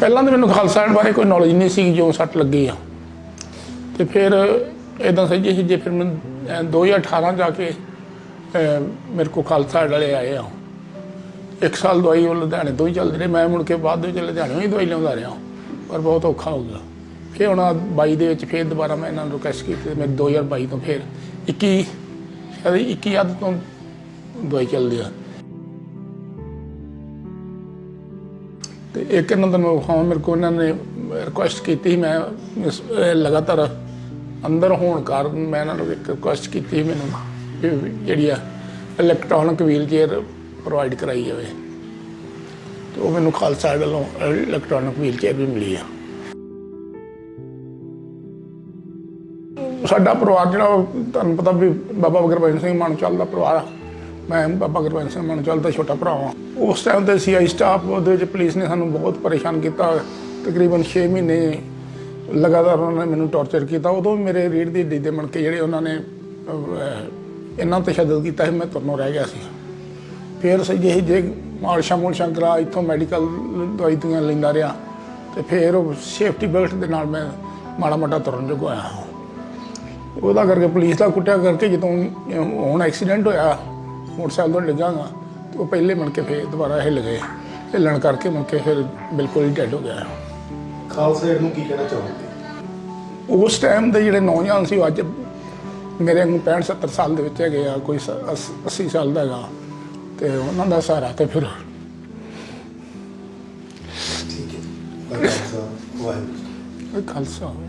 ਪਹਿਲਾਂ ਤਾਂ ਮੈਨੂੰ ਖਾਲਸਾ ਏਡ ਬਾਰੇ ਕੋਈ ਨੌਲੇਜ ਨਹੀਂ ਸੀ ਜੋ ਸੱਟ ਲੱਗੀ ਆ। ਤੇ ਫਿਰ ਇਦਾਂ ਸਹੀ ਸੀ ਜੇ ਫਿਰ ਮੈਂ, ਅਹ 2018 ਜਾ ਕੇ ਮੇਰੇ ਕੋ ਖਾਲਸਾ ਏਡ ਵਾਲੇ ਆਏ ਆ। ਇੱਕ ਸਾਲ ਦਵਾਈ ਉਹ ਲੁਧਿਆਣੇ ਤੋਂ ਹੀ ਚੱਲਦੇ ਰਹੇ। ਮੈਂ ਮੁੜ ਕੇ ਬਾਅਦ ਵਿੱਚ ਲੁਧਿਆਣੇ ਹੀ ਦਵਾਈ ਲਿਆਉਂਦਾ ਰਿਹਾ। ਪਰ ਬਹੁਤ ਔਖਾ ਹੋ ਗਿਆ। ਫਿਰ ਹੁਣ ਆਹ 22 ਦੇ ਵਿੱਚ ਫਿਰ ਦੁਬਾਰਾ ਮੈਂ ਇਹਨਾਂ ਨੂੰ ਰਿਕੁਐਸਟ ਕੀਤੀ ਤੇ ਮੈਂ 2022 ਤੋਂ ਫਿਰ 21 ਸ਼ਾਇਦ 21 ਅੱਧ ਤੋਂ ਦਵਾਈ ਚੱਲਦੀ ਆ। ਤੇ ਇੱਕ ਇਹਨਾਂ ਦਾ ਮੈਂ ਮੇਰੇ ਕੋਲ ਇਹਨਾਂ ਨੇ ਰਿਕੁਐਸਟ ਕੀਤੀ ਸੀ, ਮੈਂ ਇਸ- ਇਹ ਲਗਾਤਾਰ ਅੰਦਰ ਹੋਣ ਕਾਰਨ ਮੈਂ ਇਹਨਾਂ ਨੂੰ ਇੱਕ ਰਿਕੁਐਸਟ ਕੀਤੀ ਸੀ ਮੈਨੂੰ ਵੀ ਜਿਹੜੀ ਆ ਇਲੈਕਟ੍ਰੋਨਿਕ ਵੀਲ ਚੇਅਰ ਪ੍ਰੋਵਾਈਡ ਕਰਾਈ ਜਾਵੇ। ਤੇ ਉਹ ਮੈਨੂੰ ਖਾਲਸਾ ਵੱਲੋਂ ਇਲੈਕਟ੍ਰੋਨਿਕ ਵੀਲ ਚੇਅਰ ਵੀ ਮਿਲੀ ਆ। ਸਾਡਾ ਪਰਿਵਾਰ ਜਿਹੜਾ ਉਹ ਤੁਹਾਨੂੰ ਪਤਾ ਵੀ ਬਾਬਾ ਗੁਰਬਚਨ ਸਿੰਘ ਮਾਨਚਲ ਦਾ ਪਰਿਵਾਰ ਆ। ਮੈਂ ਬਾਬਾ ਗੁਰਬਚਨ ਸਿੰਘ ਮਾਨਚਲ ਦਾ ਛੋਟਾ ਭਰਾ ਹਾਂ ਉਸ ਟਾਈਮ ਤੇ ਸੀਆਈ ਸਟਾਫ ਉਹਦੇ ਵਿੱਚ ਪੁਲਿਸ ਨੇ ਸਾਨੂੰ ਬਹੁਤ ਪਰੇਸ਼ਾਨ ਕੀਤਾ। ਤਕਰੀਬਨ 6 ਮਹੀਨੇ ਲਗਾਤਾਰ ਉਹਨਾਂ ਨੇ ਮੈਨੂੰ ਟੌਰਚਰ ਕੀਤਾ। ਉਦੋਂ ਮੇਰੇ ਰੀੜ ਦੀ ਹੱਡੀ ਦੇ ਮਣਕੇ ਜਿਹੜੇ ਉਹਨਾਂ ਨੇ ਅਹ, ਇੰਨਾ ਤਸ਼ੱਦਦ ਕੀਤਾ ਸੀ ਮੈਂ ਤੁਰਨੋਂ ਰਹਿ ਗਿਆ ਸੀ। ਫਿਰ ਸਹੀ ਜਿਹੀ ਜੇ ਮਾਲਸ਼ਾਂ ਮੁਲਸ਼ਾਂ ਕਰਾ ਇੱਥੋਂ ਮੈਡੀਕਲ ਦਵਾਈ ਦੁਈਆਂ ਲੈਂਦਾ ਰਿਹਾ। ਤੇ ਫਿਰ ਉਹ ਸੇਫਟੀ ਬੈਲਟ ਦੇ ਨਾਲ ਮੈਂ ਮਾੜਾ ਮੋਟਾ ਤੁਰਨ ਜੋਗ ਹੋਇਆ। ਉਹਦਾ ਕਰਕੇ ਪੁਲਿਸ ਦਾ ਕੁੱਟਿਆ ਕਰਕੇ ਜਦੋਂ ਹੁਣ ਐਕਸੀਡੈਂਟ ਹੋਇਆ ਮੋਟਰਸਾਈਕਲ ਤੋਂ ਡਿੱਗਾਗਾ ਤੇ ਉਹ ਪਹਿਲੇ ਮਣ ਕੇ ਫਿਰ ਦੁਬਾਰਾ ਹਿੱਲ ਗਏ। ਹਿੱਲਣ ਕਰਕੇ ਮੁੜ ਕੇ ਫਿਰ ਬਿਲਕੁਲ ਹੀ ਡੈਡ ਹੋ ਗਿਆ ਖਾਲਸਾ ਨੂੰ ਕੀ ਕਹਿਣਾ ਚਾਹੋਗੇ? ਉਸ ਟਾਈਮ ਦੇ ਜਿਹੜੇ ਨੌਜਵਾਨ ਸੀ ਅੱਜ ਮੇਰੇ ਨੂੰ 65 70 ਸਾਲ ਦੇ ਵਿੱਚ ਹੈਗੇ ਆ ਕੋਈ ਸ- ਅੱਸ- 80 ਸਾਲ ਦਾ ਹੈਗਾ। ਤੇ ਉਹਨਾਂ ਦਾ ਸਹਾਰਾ ਤੇ ਫਿਰ ਠੀਕ ਹੈ। ਖਾਲਸਾ। ਵਾਹਿਗੁਰੂ ਖਾਲਸਾ ਹੋਇਆ